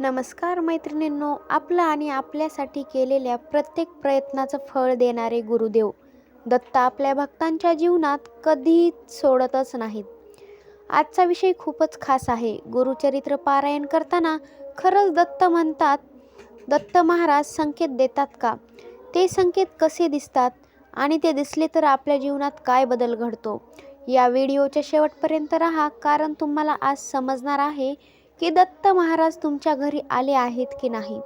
नमस्कार मैत्रिणींनो आपलं आणि आपल्यासाठी केलेल्या प्रत्येक प्रयत्नाचं फळ देणारे गुरुदेव. दत्त आपल्या भक्तांच्या जीवनात कधीच सोडतच नाहीत. आजचा विषय खूपच खास आहे. गुरुचरित्र पारायण करताना खरंच दत्त म्हणतात दत्त महाराज संकेत देतात का? ते संकेत कसे दिसतात? आणि ते दिसले तर आपल्या जीवनात काय बदल घडतो? या व्हिडिओच्या शेवटपर्यंत राहा कारण तुम्हाला आज समजणार आहे की दत्त महाराज तुमच्या घरी आले आहेत की नाही?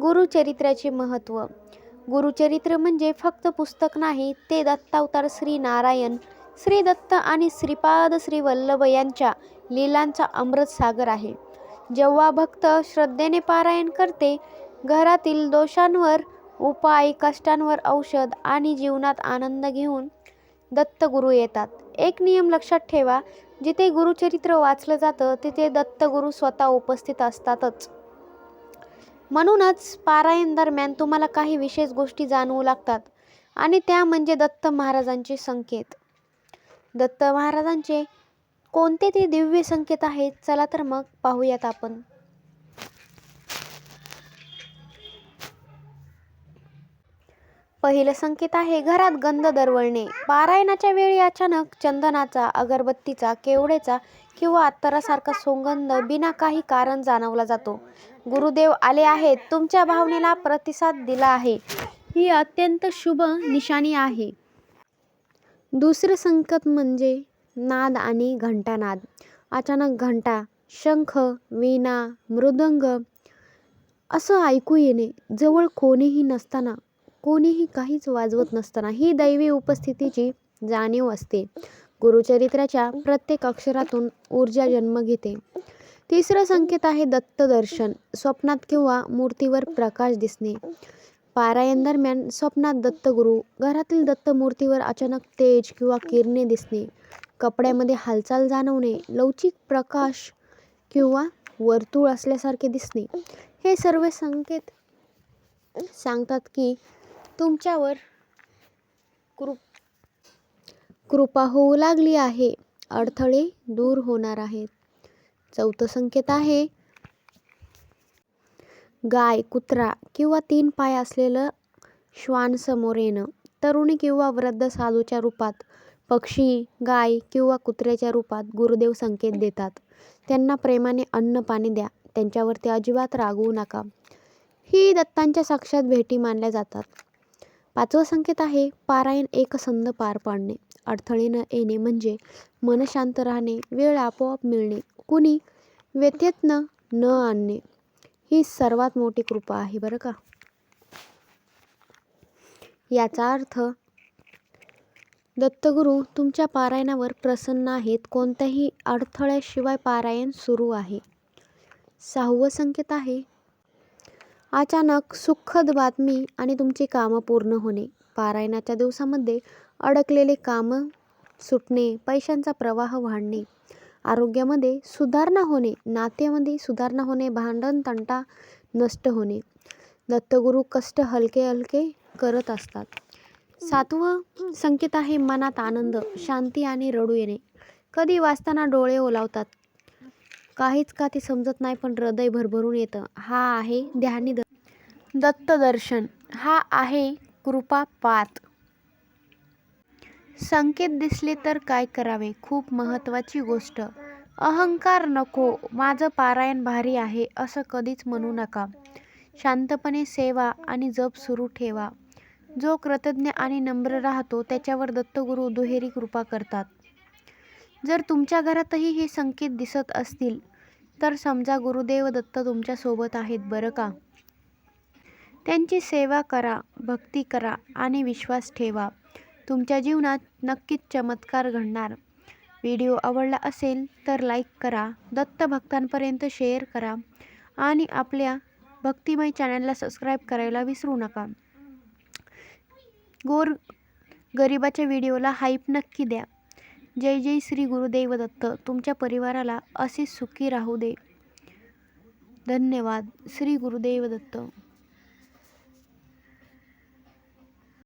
गुरुचरित्राचे महत्त्व गुरुचरित्र म्हणजे फक्त पुस्तक नाही ते दत्तावतार श्री नारायण श्री दत्त आणि श्रीपाद श्री वल्लभ यांच्या लीलांचा अमृत सागर आहे. जेव्हा भक्त श्रद्धेने पारायण करते घरातील दोषांवर उपाय कष्टांवर औषध आणि जीवनात आनंद घेऊन दत्तगुरू येतात. एक नियम लक्षात ठेवा जिथे गुरुचरित्र वाचलं जातं तिथे दत्तगुरू स्वतः उपस्थित असतातच. म्हणूनच पारायण दरम्यान तुम्हाला काही विशेष गोष्टी जाणवू लागतात आणि त्या म्हणजे दत्त महाराजांचे संकेत. दत्त महाराजांचे कोणते ते दिव्य संकेत आहेत? चला तर मग पाहूयात आपण. पहिलं संकेत आहे घरात गंध दरवळणे. पारायणाच्या वेळी अचानक चंदनाचा अगरबत्तीचा केवडेचा किंवा अत्तरासारखा सुगंध बिना काही कारण जाणवला जातो. गुरुदेव आले आहेत तुमच्या भावनेला प्रतिसाद दिला आहे. ही अत्यंत शुभ निशाणी आहे. दुसरं संकेत म्हणजे नाद आणि घंटानाद. अचानक घंटा शंख वीणा मृदंग असं ऐकू येणे. जवळ कोणीही नसताना कोणीही काहीच वाजवत नसताना ही दैवी उपस्थितीची जाणीव असते. गुरुचरित्राच्या प्रत्येक अक्षरातून ऊर्जा जन्म घेते. तिसरं संकेत आहे दत्तदर्शन स्वप्नात किंवा मूर्तीवर प्रकाश दिसणे. पारायण दरम्यान स्वप्नात दत्तगुरू घरातील दत्त मूर्तीवर अचानक तेज किंवा किरणे दिसणे. कपड्यामध्ये हालचाल जाणवणे लवचिक प्रकाश किंवा वर्तुळ असल्यासारखे दिसणे. हे सर्व संकेत सांगतात की तुमच्यावर कृप कृपा होऊ लागली आहे. अडथळे दूर होणार आहेत. चौथं संकेत आहे. गाय कुत्रा किंवा तीन पाय असलेलं श्वान समोर येणं. तरुणी किंवा वृद्ध साधूच्या रूपात पक्षी गाय किंवा कुत्र्याच्या रूपात गुरुदेव संकेत देतात. त्यांना प्रेमाने अन्न पाणी द्या. त्यांच्यावरती अजिबात रागवू नका. ही दत्तांच्या साक्षात भेटी मानल्या जातात. पाचवं संकेत आहे पारायण एकसंध पार पाडणे. अडथळे न येणे म्हणजे मन शांत राहणे वेळ आपोआप मिळणे. कुणी व्यथेत न न आणणे ही सर्वात मोठी कृपा आहे बरं का? याचा अर्थ दत्तगुरू तुमच्या पारायणावर प्रसन्न आहेत कोणत्याही अडथळ्याशिवाय पारायण सुरू आहे. सहावं संकेत आहे अचानक सुखद बातमी आणि तुमची कामं पूर्ण होणे. पारायणाच्या दिवसामध्ये अडकलेले कामं सुटणे पैशांचा प्रवाह वाढणे आरोग्यामध्ये सुधारणा होणे नात्यामध्ये सुधारणा होणे भांडण तंटा नष्ट होणे दत्तगुरू कष्ट हलके हलके करत असतात. सातवं संकेत आहे मनात आनंद शांती आणि रडू येणे. कधी वाचताना डोळे ओलावतात. काहीच का ते समजत नाही पण हृदय भरभरून येतं. हा आहे ध्यानी दत्तदर्शन. दत्त दर्शन हा आहे कृपापात. संकेत दिसले तर काय करावे? खूप महत्त्वाची गोष्ट. अहंकार नको माझं पारायण भारी आहे असं कधीच म्हणू नका. शांतपणे सेवा आणि जप सुरू ठेवा. जो कृतज्ञ आणि नम्र राहतो त्याच्यावर दत्तगुरू दुहेरी कृपा करतात. जर तुमच्या घरातही हे संकेत दिसत असतील तर समजा गुरुदेव दत्त तुमच्यासोबत आहेत बरं का? त्यांची सेवा करा भक्ती करा आणि विश्वास ठेवा. तुमच्या जीवनात नक्कीच चमत्कार घडणार. व्हिडिओ आवडला असेल तर लाईक करा दत्त भक्तांपर्यंत शेअर करा आणि आपल्या भक्तिमय चॅनलला सबस्क्राईब करायला विसरू नका. गोर गरिबाच्या व्हिडिओला हाईप नक्की द्या. जय जय श्री गुरुदेव दत्त. तुमच्या परिवाराला असे सुखी राहू दे. धन्यवाद. श्री गुरुदेव दत्त.